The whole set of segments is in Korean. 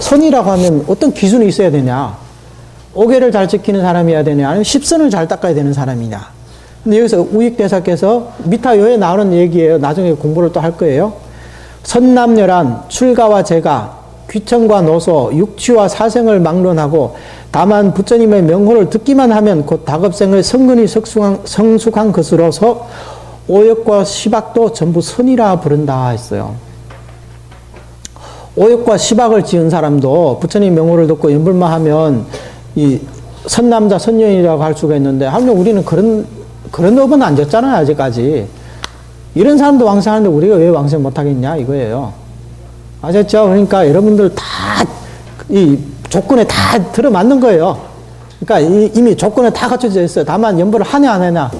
선이라고 하면 어떤 기준이 있어야 되냐? 오개를 잘 지키는 사람이어야 되냐? 아니면 십선을 잘 닦아야 되는 사람이냐? 근데 여기서 우익대사께서 미타요에 나오는 얘기예요. 나중에 공부를 또 할 거예요. 선남녀란 출가와 재가 귀천과 노소, 육취와 사생을 막론하고 다만 부처님의 명호를 듣기만 하면 곧 다급생의 성근이 성숙한, 성숙한 것으로서 오역과 시박도 전부 선이라 부른다 했어요. 오역과 시박을 지은 사람도 부처님 명호를 듣고 연불만 하면 이 선남자, 선녀이라고 할 수가 있는데, 하면 우리는 그런, 그런 업은 안 졌잖아요, 아직까지. 이런 사람도 왕생하는데 우리가 왜 왕생 못하겠냐, 이거예요. 아셨죠? 그러니까 여러분들 다 이 조건에 다 들어맞는 거예요. 그러니까 이- 이미 조건에 다 갖춰져 있어요. 다만 연보를 하냐 안 하냐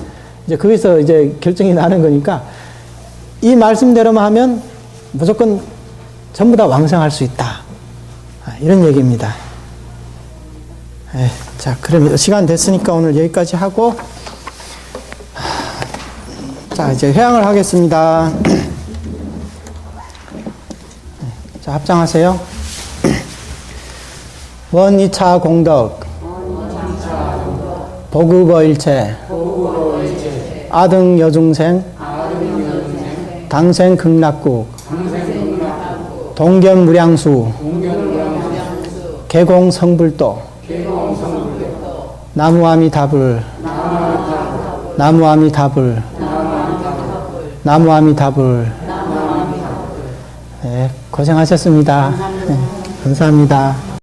이제 거기서 이제 결정이 나는 거니까 이 말씀대로만 하면 무조건 전부 다 왕성할 수 있다. 아, 이런 얘기입니다. 에, 자, 그럼 시간 됐으니까 오늘 여기까지 하고 자, 이제 회양을 하겠습니다. 자, 합장하세요. 원이차 공덕, 보급어 일체, 아등 여중생, 당생 극락국, 동견 무량수, 개공 성불도, 나무아미 답을, 나무아미 답을, 나무아미 답을. 네, 고생하셨습니다. 네, 감사합니다.